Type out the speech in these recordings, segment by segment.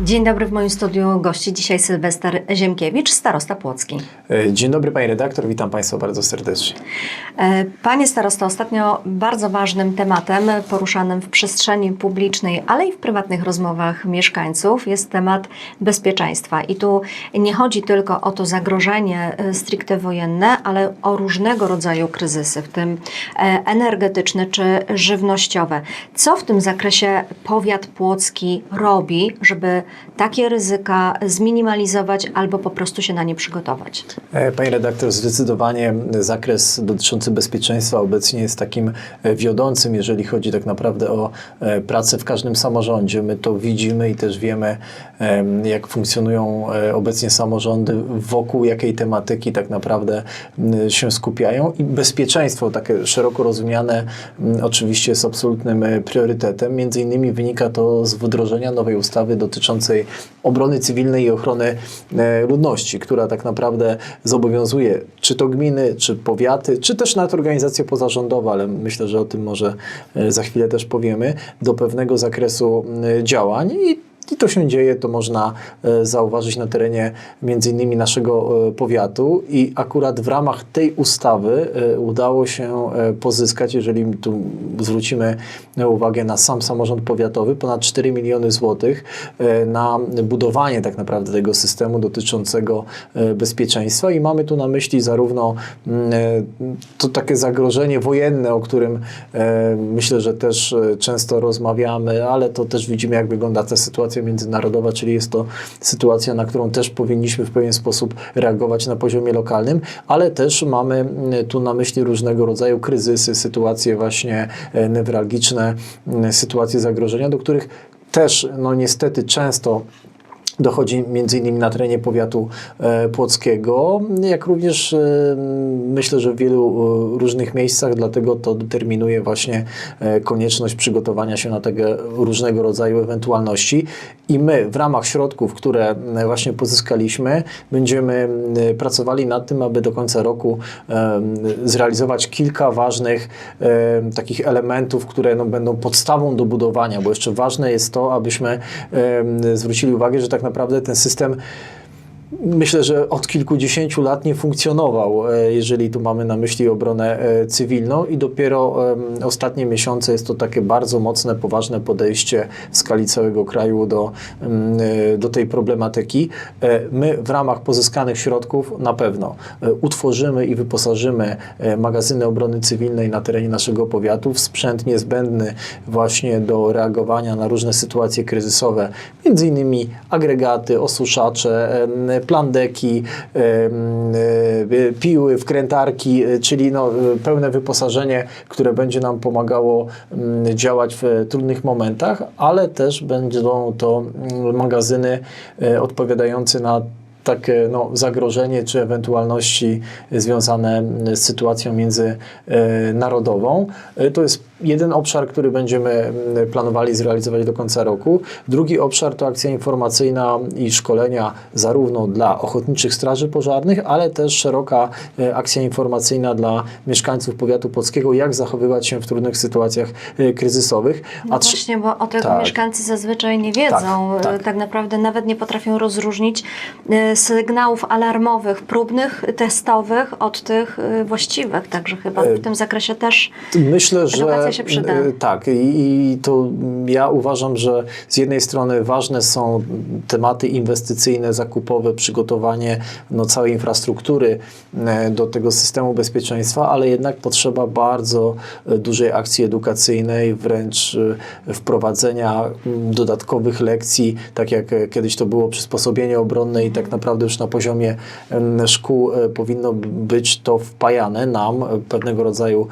Dzień dobry w moim studiu gości. Dzisiaj Sylwester Ziemkiewicz, starosta Płocki. E, Dzień dobry Pani redaktor, witam Państwa bardzo serdecznie. E, Panie starosto, ostatnio bardzo ważnym tematem poruszanym w przestrzeni publicznej, ale i w prywatnych rozmowach mieszkańców jest temat bezpieczeństwa. I tu nie chodzi tylko o to zagrożenie e, stricte wojenne, ale o różnego rodzaju kryzysy, w tym energetyczne czy żywnościowe. Co w tym zakresie powiat płocki robi, żeby takie ryzyka zminimalizować albo po prostu się na nie przygotować? E, Pani redaktor, zdecydowanie zakres dotyczący bezpieczeństwa obecnie jest takim e, wiodącym, jeżeli chodzi tak naprawdę o e, pracę w każdym samorządzie. My to widzimy i też wiemy, em, jak funkcjonują obecnie samorządy, wokół jakiej tematyki tak naprawdę się skupiają i bezpieczeństwo, takie szeroko rozumiane, oczywiście jest absolutnym priorytetem. Między innymi wynika to z wdrożenia nowej ustawy dotyczącej obrony cywilnej i ochrony e, ludności, która tak naprawdę zobowiązuje czy to gminy, czy powiaty, czy też nawet organizacje pozarządowe, ale myślę, że o tym może e, za chwilę też powiemy, do pewnego zakresu działań. I i to się dzieje, to można e, zauważyć na terenie między innymi naszego e, powiatu. I akurat w ramach tej ustawy e, udało się pozyskać, jeżeli tu zwrócimy uwagę na sam samorząd powiatowy, ponad 4 miliony złotych na budowanie tak naprawdę tego systemu dotyczącego bezpieczeństwa. I mamy tu na myśli zarówno mm, to takie zagrożenie wojenne, o którym myślę, że też często rozmawiamy, ale to też widzimy, jak wygląda ta sytuacja międzynarodowa, czyli jest to sytuacja, na którą też powinniśmy w pewien sposób reagować na poziomie lokalnym, ale też mamy mm, tu na myśli różnego rodzaju kryzysy, sytuacje właśnie e, newralgiczne, mm, sytuacje zagrożenia, do których też no niestety często dochodzi między innymi na terenie powiatu e, płockiego, jak również e, myślę, że w wielu e, różnych miejscach, dlatego to determinuje właśnie konieczność przygotowania się na tego różnego rodzaju ewentualności. I my w ramach środków, które właśnie pozyskaliśmy, będziemy pracowali nad tym, aby do końca roku zrealizować kilka ważnych takich elementów, które no, będą podstawą do budowania, bo jeszcze ważne jest to, abyśmy zwrócili uwagę, że tak naprawdę ten system Myślę, że od kilkudziesięciu lat nie funkcjonował, e, jeżeli tu mamy na myśli obronę e, cywilną i dopiero ostatnie miesiące jest to takie bardzo mocne, poważne podejście w skali całego kraju do, e, do tej problematyki. My w ramach pozyskanych środków na pewno utworzymy i wyposażymy magazyny obrony cywilnej na terenie naszego powiatu w sprzęt niezbędny właśnie do reagowania na różne sytuacje kryzysowe, między innymi agregaty, osuszacze, plandeki, e, piły, wkrętarki, e, czyli no, e, pełne wyposażenie, które będzie nam pomagało mm, działać w trudnych momentach, ale też będą to mm, magazyny odpowiadające na takie no, zagrożenie czy ewentualności związane z sytuacją międzynarodową. To jest jeden obszar, który będziemy mm, planowali zrealizować do końca roku. Drugi obszar to akcja informacyjna i szkolenia zarówno dla ochotniczych straży pożarnych, ale też szeroka e, akcja informacyjna dla mieszkańców powiatu polskiego, jak zachowywać się w trudnych sytuacjach e, kryzysowych. No właśnie, bo o tego tak. mieszkańcy zazwyczaj nie wiedzą. Tak, tak. E, tak naprawdę nawet nie potrafią rozróżnić sygnałów alarmowych, próbnych, testowych od tych właściwych. Także chyba w tym zakresie też Myślę, że się przyda. e, tak i, to ja uważam, że z jednej strony ważne są tematy inwestycyjne, zakupowe, przygotowanie no, całej infrastruktury e, do tego systemu bezpieczeństwa, ale jednak potrzeba bardzo e, dużej akcji edukacyjnej, wręcz wprowadzenia dodatkowych lekcji, tak jak kiedyś to było przysposobienie obronne i tak naprawdę już na poziomie szkół powinno być to wpajane nam, pewnego rodzaju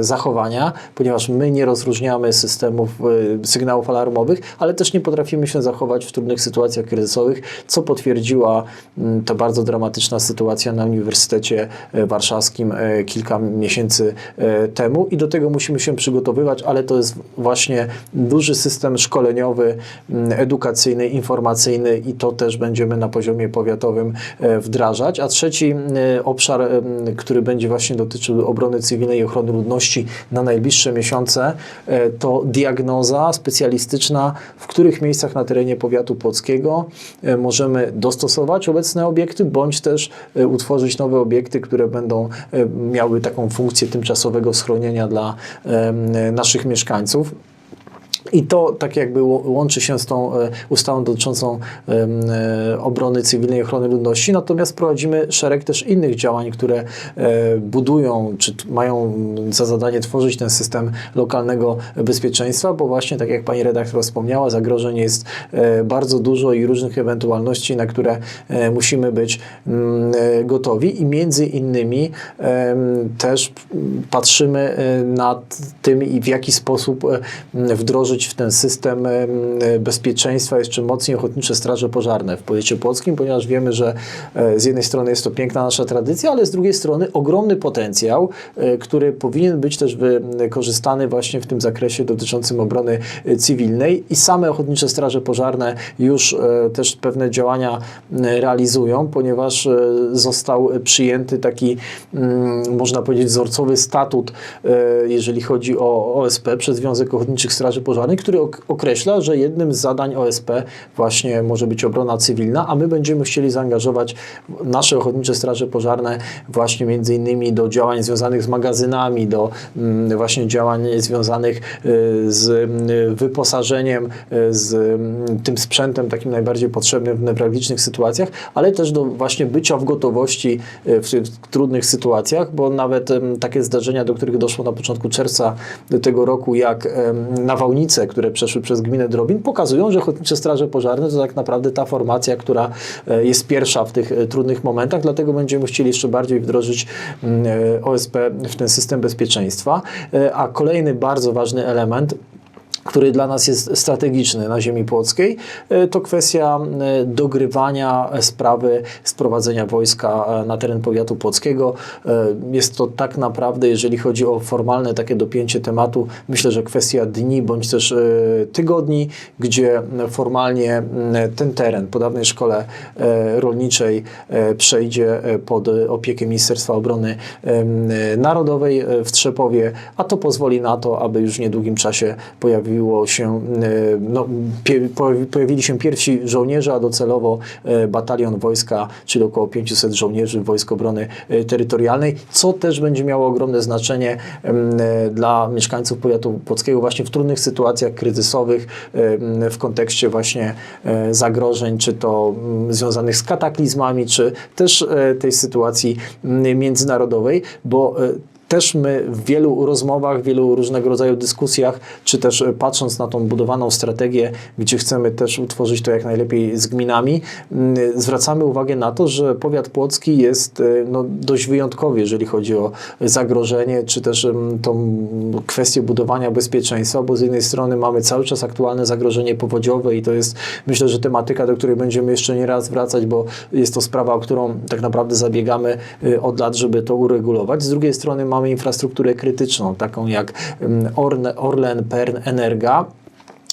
zachowania, ponieważ my nie rozróżniamy systemów, e, sygnałów alarmowych, ale też nie potrafimy się zachować w trudnych sytuacjach kryzysowych, co potwierdziła mm, ta bardzo dramatyczna sytuacja na Uniwersytecie e, Warszawskim e, kilka miesięcy temu i do tego musimy się przygotowywać, ale to jest właśnie duży system szkoleniowy, mm, edukacyjny, informacyjny i to też będziemy na poziomie powiatowym wdrażać. A trzeci e, obszar, który będzie właśnie dotyczył obrony cywilnej i ochrony ludności na najbliższe najbliższe miesiące, e, to diagnoza specjalistyczna, w których miejscach na terenie powiatu płockiego e, możemy dostosować obecne obiekty, bądź też e, utworzyć nowe obiekty, które będą miały taką funkcję tymczasowego schronienia dla naszych mieszkańców. I to tak jakby łączy się z tą e, ustawą dotyczącą e, obrony cywilnej, ochrony ludności, natomiast prowadzimy szereg też innych działań, które e, budują, czy mają za zadanie tworzyć ten system lokalnego bezpieczeństwa, bo właśnie tak jak pani redaktor wspomniała, zagrożeń jest bardzo dużo i różnych ewentualności, na które musimy być mm, gotowi. I między innymi też patrzymy nad tym i w jaki sposób m, w ten system em, e, bezpieczeństwa jeszcze mocniej ochotnicze straże pożarne w powiecie płockim, ponieważ wiemy, że e, z jednej strony jest to piękna nasza tradycja, ale z drugiej strony ogromny potencjał, e, który powinien być też wykorzystany właśnie w tym zakresie dotyczącym obrony cywilnej. I same ochotnicze straże pożarne już też pewne działania realizują, ponieważ został przyjęty taki, można powiedzieć, wzorcowy statut, jeżeli chodzi o OSP przez Związek Ochotniczych Straży Pożarnych, który ok- określa, że jednym z zadań OSP właśnie może być obrona cywilna, a my będziemy chcieli zaangażować nasze Ochotnicze Straże Pożarne właśnie między innymi do działań związanych z magazynami, do mm, właśnie działań związanych y, z mm, wyposażeniem, y, z mm, tym sprzętem takim najbardziej potrzebnym w newralgicznych sytuacjach, ale też do właśnie bycia w gotowości y, w trudnych sytuacjach, bo nawet takie zdarzenia, do których doszło na początku czerwca tego roku, jak em, które przeszły przez gminę Drobin, pokazują, że Ochotnicze Straże Pożarne to tak naprawdę ta formacja, która e, jest pierwsza w tych e, trudnych momentach, dlatego będziemy chcieli jeszcze bardziej wdrożyć mm, e, OSP w ten system bezpieczeństwa. A kolejny bardzo ważny element, który dla nas jest strategiczny na ziemi płockiej, e, to kwestia e, dogrywania sprawy sprowadzenia wojska e, na teren powiatu płockiego. Jest to tak naprawdę, jeżeli chodzi o formalne takie dopięcie tematu, myślę, że kwestia dni bądź też tygodni, gdzie formalnie ten teren po dawnej szkole rolniczej przejdzie pod opiekę Ministerstwa Obrony Narodowej w Trzepowie, a to pozwoli na to, aby już w niedługim czasie pojawiło się, e, no, pojawili się pierwsi żołnierze, a docelowo e, batalion wojska, czyli około 500 żołnierzy Wojsk Obrony e, Terytorialnej, co też będzie miało ogromne znaczenie dla mieszkańców powiatu płockiego właśnie w trudnych sytuacjach kryzysowych w kontekście właśnie zagrożeń, czy to mm, związanych z kataklizmami, czy też tej sytuacji mm, międzynarodowej, bo też my w wielu rozmowach, w wielu różnego rodzaju dyskusjach, czy też e, patrząc na tą budowaną strategię, gdzie chcemy też utworzyć to jak najlepiej z gminami, mm, zwracamy uwagę na to, że powiat płocki jest e, no, dość wyjątkowy, jeżeli chodzi o zagrożenie, czy też tą kwestię budowania bezpieczeństwa, bo z jednej strony mamy cały czas aktualne zagrożenie powodziowe i to jest myślę, że tematyka, do której będziemy jeszcze nie raz wracać, bo jest to sprawa, o którą tak naprawdę zabiegamy y, od lat, żeby to uregulować. Z drugiej strony mamy infrastrukturę krytyczną, taką jak Orne, Orlen, Pern, Energa.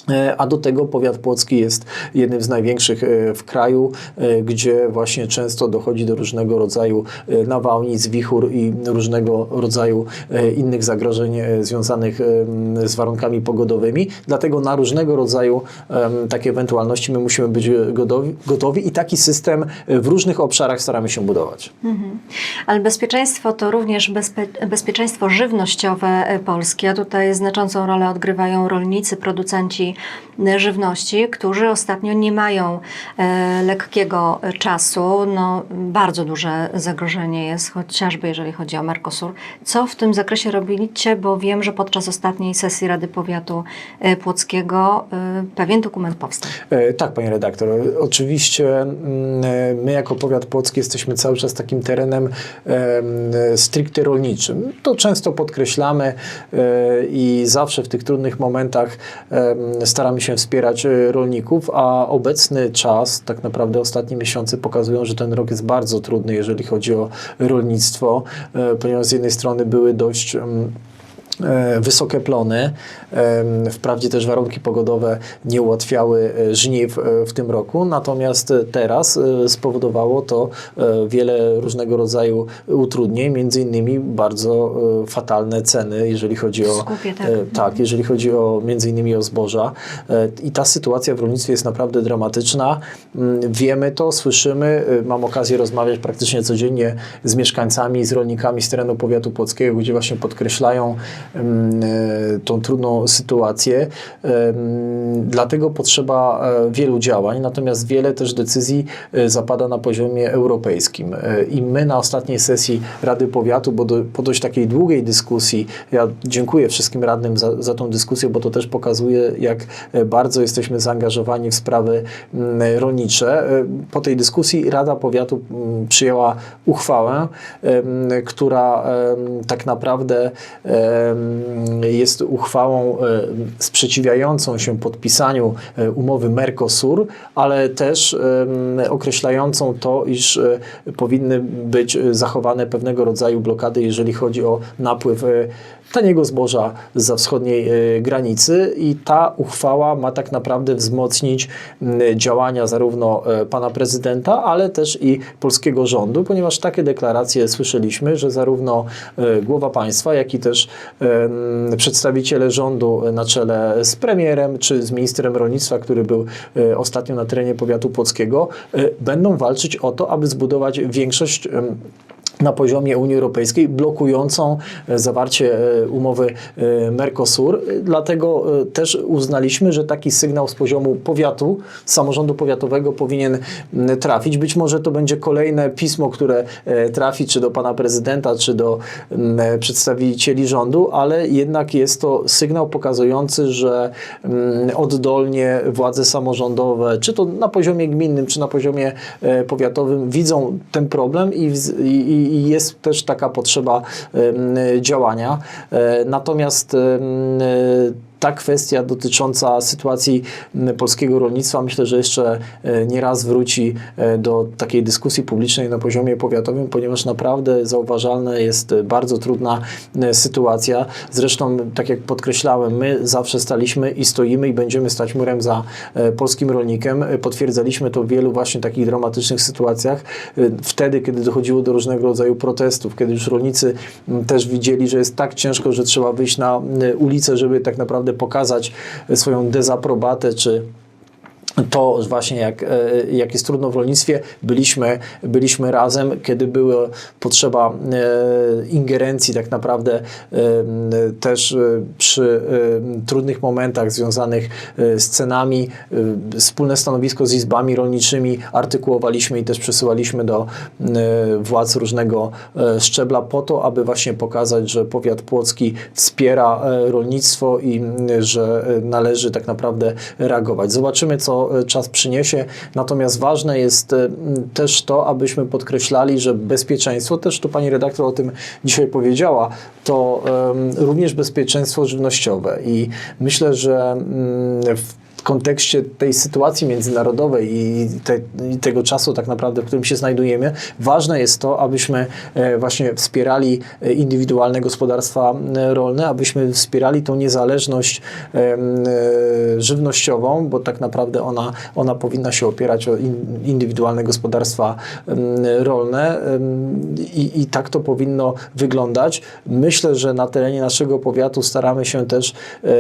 E, A do tego powiat płocki jest jednym z największych e, w kraju, e, gdzie właśnie często dochodzi do różnego rodzaju nawałnic, wichur i różnego rodzaju innych zagrożeń związanych z warunkami pogodowymi. Dlatego na różnego rodzaju takie ewentualności my musimy być gotowi, i taki system w różnych obszarach staramy się budować. Ale bezpieczeństwo to również bezpie- bezpieczeństwo żywnościowe polskie. Tutaj znaczącą rolę odgrywają rolnicy, producenci e, żywności, którzy ostatnio nie mają e, lekkiego czasu. No, bardzo duże zagrożenie jest, chociażby jeżeli chodzi o Mercosur. Co w tym zakresie robiliście? Bo wiem, że podczas ostatniej sesji Rady Powiatu e, Płockiego pewien dokument powstał. Tak, panie redaktor. Oczywiście mm, my jako powiat płocki jesteśmy cały czas takim terenem em, stricte rolniczym. To często podkreślamy i zawsze w tych trudnych momentach staramy się wspierać e, rolników, a obecny czas, tak naprawdę ostatnie miesiące pokazują, że ten rok jest bardzo trudny, jeżeli chodzi o rolnictwo, e, ponieważ z jednej strony były dość e, wysokie plony. Em, Wprawdzie też warunki pogodowe nie ułatwiały e, żniw e, w tym roku, natomiast e, teraz e, spowodowało to e, wiele różnego rodzaju utrudnień, między innymi bardzo e, fatalne ceny, jeżeli chodzi o Skupie, tak. e, tak, jeżeli chodzi o między innymi o zboża. E, I ta sytuacja w rolnictwie jest naprawdę dramatyczna. Mm, Wiemy to, słyszymy. E, Mam okazję rozmawiać praktycznie codziennie z mieszkańcami, z rolnikami z terenu powiatu płockiego, gdzie właśnie podkreślają e, tą trudną sytuację. Dlatego potrzeba e, wielu działań, natomiast wiele też decyzji e, zapada na poziomie europejskim. E, I my na ostatniej sesji Rady Powiatu, bo do, po dość takiej długiej dyskusji, ja dziękuję wszystkim radnym za, za tą dyskusję, bo to też pokazuje, jak e, bardzo jesteśmy zaangażowani w sprawy rolnicze. E, Po tej dyskusji Rada Powiatu przyjęła uchwałę, która tak naprawdę jest uchwałą e, sprzeciwiającą się podpisaniu e, umowy Mercosur, ale też określającą to, iż e, powinny być zachowane pewnego rodzaju blokady, jeżeli chodzi o napływ taniego zboża za wschodniej granicy. I ta uchwała ma tak naprawdę wzmocnić działania zarówno pana prezydenta, ale też i polskiego rządu, ponieważ takie deklaracje słyszeliśmy, że zarówno głowa państwa, jak i też przedstawiciele rządu na czele z premierem czy z ministrem rolnictwa, który był e, ostatnio na terenie powiatu płockiego, e, będą walczyć o to, aby zbudować większość na poziomie Unii Europejskiej blokującą e, zawarcie e, umowy e, Mercosur. Dlatego też uznaliśmy, że taki sygnał z poziomu powiatu, samorządu powiatowego powinien trafić. Być może to będzie kolejne pismo, które trafi czy do pana prezydenta, czy do przedstawicieli rządu, ale jednak jest to sygnał pokazujący, że oddolnie władze samorządowe, czy to na poziomie gminnym, czy na poziomie powiatowym, widzą ten problem i, i, i jest też taka potrzeba działania. E, Natomiast ta kwestia dotycząca sytuacji polskiego rolnictwa myślę, że jeszcze e, nie raz wróci e, do takiej dyskusji publicznej na poziomie powiatowym, ponieważ naprawdę zauważalna jest e, bardzo trudna sytuacja. Zresztą, tak jak podkreślałem, my zawsze staliśmy i stoimy i będziemy stać murem za polskim rolnikiem. Potwierdzaliśmy to w wielu właśnie takich dramatycznych sytuacjach. Wtedy, kiedy dochodziło do różnego rodzaju protestów, kiedy już rolnicy też widzieli, że jest tak ciężko, że trzeba wyjść na ulicę, żeby tak naprawdę pokazać e, swoją dezaprobatę czy to właśnie jak, e, jak jest trudno w rolnictwie, byliśmy, byliśmy razem, kiedy była potrzeba e, ingerencji tak naprawdę e, też przy trudnych momentach związanych z cenami. Wspólne stanowisko z izbami rolniczymi artykułowaliśmy i też przesyłaliśmy do władz różnego szczebla po to, aby właśnie pokazać, że powiat płocki wspiera rolnictwo i że należy tak naprawdę reagować. Zobaczymy, co e, czas przyniesie. Natomiast ważne jest e, też to, abyśmy podkreślali, że bezpieczeństwo, też tu pani redaktor o tym dzisiaj powiedziała, to również bezpieczeństwo żywnościowe. I myślę, że mm, w kontekście tej sytuacji międzynarodowej i, te, i tego czasu tak naprawdę, w którym się znajdujemy, ważne jest to, abyśmy e, właśnie wspierali e, indywidualne gospodarstwa e, rolne, abyśmy wspierali tą niezależność żywnościową, bo tak naprawdę ona, ona powinna się opierać o in, indywidualne gospodarstwa rolne i, i tak to powinno wyglądać. Myślę, że na terenie naszego powiatu staramy się też,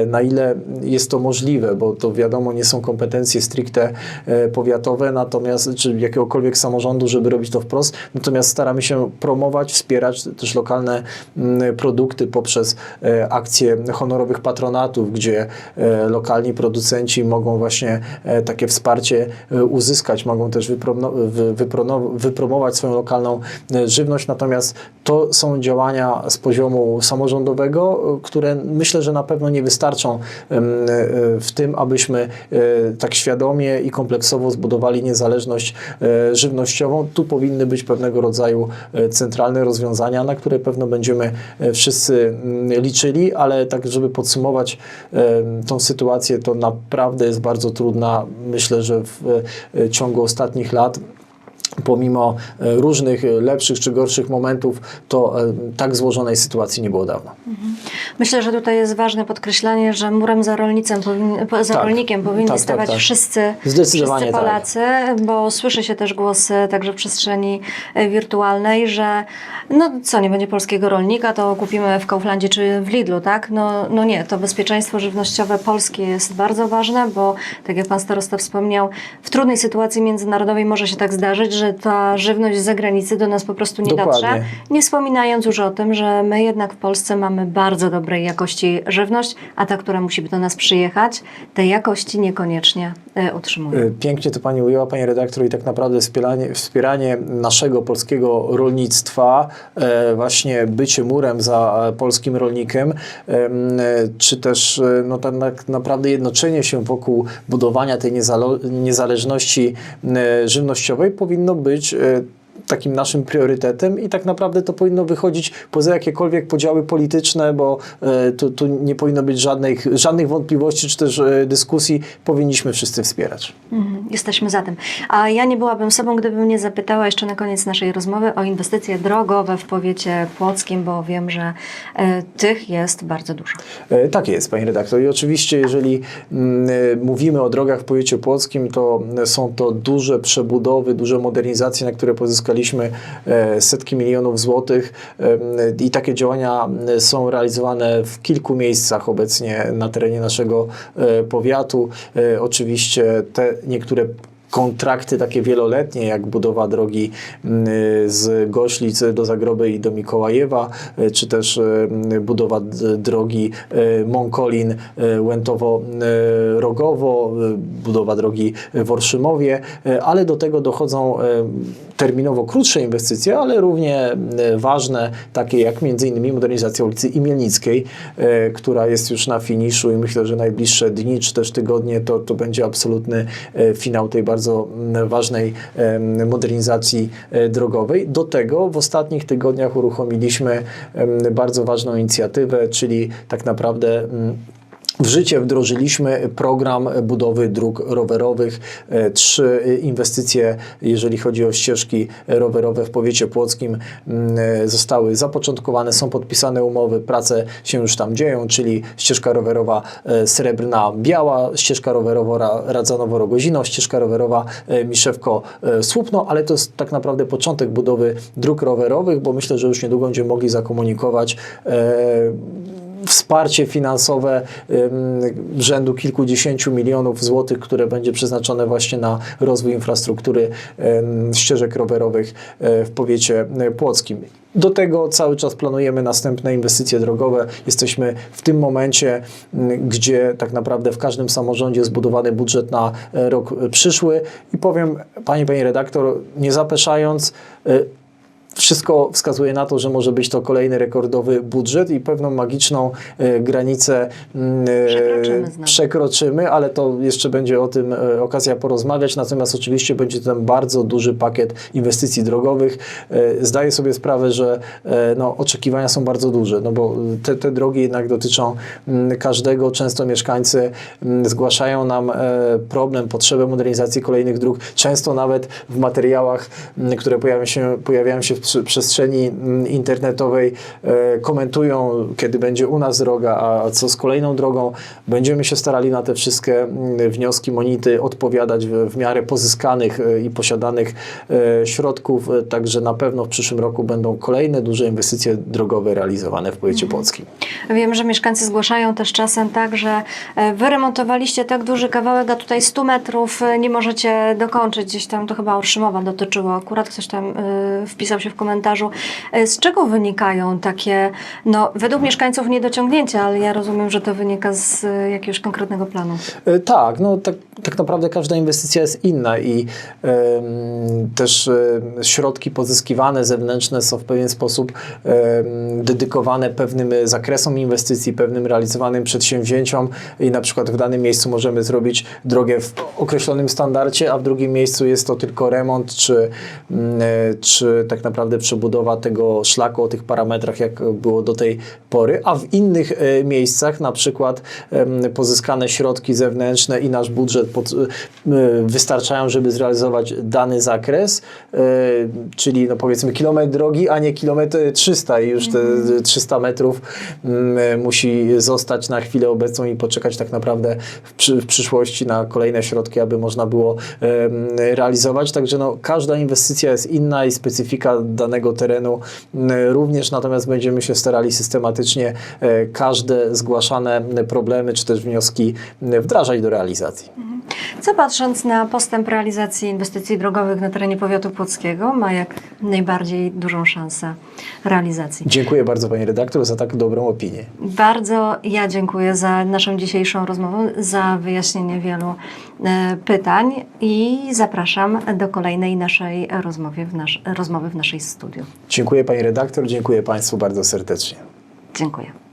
na ile jest to możliwe, bo to wiadomo, nie są kompetencje stricte e, powiatowe, natomiast czy jakiegokolwiek samorządu, żeby robić to wprost, natomiast staramy się promować, wspierać też lokalne mm, produkty poprzez e, akcje honorowych patronatów, gdzie e, lokalni producenci mogą właśnie takie wsparcie uzyskać, mogą też wypromować swoją lokalną żywność, natomiast to są działania z poziomu samorządowego, które myślę, że na pewno nie wystarczą w tym, abyśmy e, tak świadomie i kompleksowo zbudowali niezależność e, żywnościową. Tu powinny być pewnego rodzaju e, centralne rozwiązania, na które pewno będziemy wszyscy mm, liczyli, ale tak, żeby podsumować tą sytuację, to naprawdę jest bardzo trudna. Myślę, że w ciągu ostatnich lat pomimo e, różnych e, lepszych czy gorszych momentów, to e, tak złożonej sytuacji nie było dawno. Myślę, że tutaj jest ważne podkreślenie, że murem za, rolnicem, za Tak. rolnikiem powinni Tak, tak, stawać tak. wszyscy, wszyscy tak. Polacy, bo słyszy się też głosy także w przestrzeni wirtualnej, że no co, nie będzie polskiego rolnika, to kupimy w Kauflandzie czy w Lidlu, tak? No, no nie, to bezpieczeństwo żywnościowe polskie jest bardzo ważne, bo tak jak pan starosta wspomniał, w trudnej sytuacji międzynarodowej może się tak zdarzyć, że ta żywność z zagranicy do nas po prostu nie Dokładnie. dotrze. Nie wspominając już o tym, że my jednak w Polsce mamy bardzo dobrej jakości żywność, a ta, która musi do nas przyjechać, tej jakości niekoniecznie e, utrzymuje. E, Pięknie to Pani ujęła, Pani redaktor, i tak naprawdę wspieranie, wspieranie naszego polskiego rolnictwa, e, właśnie bycie murem za polskim rolnikiem, em, czy też no, tak naprawdę jednoczenie się wokół budowania tej niezależności żywnościowej powinno być e, takim naszym priorytetem i tak naprawdę to powinno wychodzić poza jakiekolwiek podziały polityczne, bo e, tu, tu nie powinno być żadnych, żadnych wątpliwości czy też e, dyskusji. Powinniśmy wszyscy wspierać. Mhm, Jesteśmy za tym. A ja nie byłabym sobą, gdybym nie zapytała jeszcze na koniec naszej rozmowy o inwestycje drogowe w powiecie płockim, bo wiem, że e, tych jest bardzo dużo. Tak jest, Pani redaktor. I oczywiście, jeżeli mm, mówimy o drogach w powiecie płockim, to są to duże przebudowy, duże modernizacje, na które pozyskaliśmy e, setki milionów złotych Em, i takie działania mm, są realizowane w kilku miejscach obecnie na terenie naszego e, powiatu. E, Oczywiście te niektóre kontrakty takie wieloletnie, jak budowa drogi z Goślic do Zagroby i do Mikołajewa, e, czy też e, budowa drogi e, Monkolin, e, Łętowo-Rogowo, e, budowa drogi w Orszymowie, e, ale do tego dochodzą e, terminowo krótsze inwestycje, ale równie e, ważne, takie jak między innymi modernizacja ulicy Imielnickiej, e, która jest już na finiszu i myślę, że najbliższe dni czy też tygodnie to, to będzie absolutny e, finał tej bardzo ważnej modernizacji drogowej. Do tego w ostatnich tygodniach uruchomiliśmy bardzo ważną inicjatywę, czyli tak naprawdę w życie wdrożyliśmy program budowy dróg rowerowych. E, Trzy inwestycje, jeżeli chodzi o ścieżki rowerowe w powiecie płockim, mm, e, zostały zapoczątkowane, są podpisane umowy, prace się już tam dzieją, czyli ścieżka rowerowa e, Srebrna-Biała, ścieżka rowerowa Radzanowo-Rogozino, ścieżka rowerowa Miszewko-Słupno, ale to jest tak naprawdę początek budowy dróg rowerowych, bo myślę, że już niedługo będziemy mogli zakomunikować wsparcie finansowe rzędu kilkudziesięciu milionów złotych, które będzie przeznaczone właśnie na rozwój infrastruktury ścieżek rowerowych e, w powiecie e, płockim. Do tego cały czas planujemy następne inwestycje drogowe. Jesteśmy w tym momencie, gdzie tak naprawdę w każdym samorządzie jest zbudowany budżet na e, rok przyszły i powiem Pani, Pani redaktor, nie zapeszając, wszystko wskazuje na to, że może być to kolejny rekordowy budżet i pewną magiczną e, granicę mm, e, Przekroczymy przekroczymy, ale to jeszcze będzie o tym e, okazja porozmawiać. Natomiast oczywiście będzie ten bardzo duży pakiet inwestycji drogowych. Zdaję sobie sprawę, że no, oczekiwania są bardzo duże, no bo te, te drogi jednak dotyczą mm, każdego. Często mieszkańcy mm, zgłaszają nam problem, potrzebę modernizacji kolejnych dróg. Często nawet w materiałach, które pojawiają się, pojawiają się w przestrzeni mm, internetowej, e, komentują, kiedy będzie u nas droga, a co z kolejną drogą. Będziemy się starali na te wszystkie mm, wnioski, monity odpowiadać w, w miarę pozyskanych e, i posiadanych e, środków. Także na pewno w przyszłym roku będą kolejne duże inwestycje drogowe realizowane w powiecie płockim. Wiem, że mieszkańcy zgłaszają też czasem tak, że wyremontowaliście tak duży kawałek, a tutaj 100 metrów nie możecie dokończyć. Gdzieś tam to chyba Orszymowa dotyczyło. Akurat ktoś tam wpisał się w komentarzu. E, Z czego wynikają takie, no według mieszkańców niedociągnięcia, ale ja rozumiem, że to wynika z e, jakiegoś konkretnego planu. E, Tak, no tak, tak naprawdę każda inwestycja jest inna i też środki pozyskiwane zewnętrzne są w pewien sposób dedykowane pewnym zakresom inwestycji, pewnym realizowanym przedsięwzięciom i na przykład w danym miejscu możemy zrobić drogę w określonym standardzie, a w drugim miejscu jest to tylko remont czy, mm, czy tak naprawdę naprawdę przebudowa tego szlaku o tych parametrach, jak było do tej pory, a w innych e, miejscach, na przykład pozyskane środki zewnętrzne i nasz budżet pod, e, wystarczają, żeby zrealizować dany zakres, e, czyli no powiedzmy kilometr drogi, a nie kilometr 300 i już te 300 metrów mm, musi zostać na chwilę obecną i poczekać tak naprawdę w, przy, w przyszłości na kolejne środki, aby można było realizować. Także no, każda inwestycja jest inna i specyfika danego terenu mm, również, natomiast będziemy się starali systematycznie e, każde zgłaszane problemy czy też wnioski m, wdrażać do realizacji. Co patrząc na postęp realizacji inwestycji drogowych na terenie powiatu płockiego ma jak najbardziej dużą szansę realizacji? Dziękuję bardzo Pani redaktor za tak dobrą opinię. Bardzo ja dziękuję za naszą dzisiejszą rozmowę, za wyjaśnienie wielu e, pytań i zapraszam do kolejnej naszej rozmowy w, nasz, rozmowy w naszej studiu. Dziękuję Pani redaktor, dziękuję Państwu bardzo serdecznie. Dziękuję.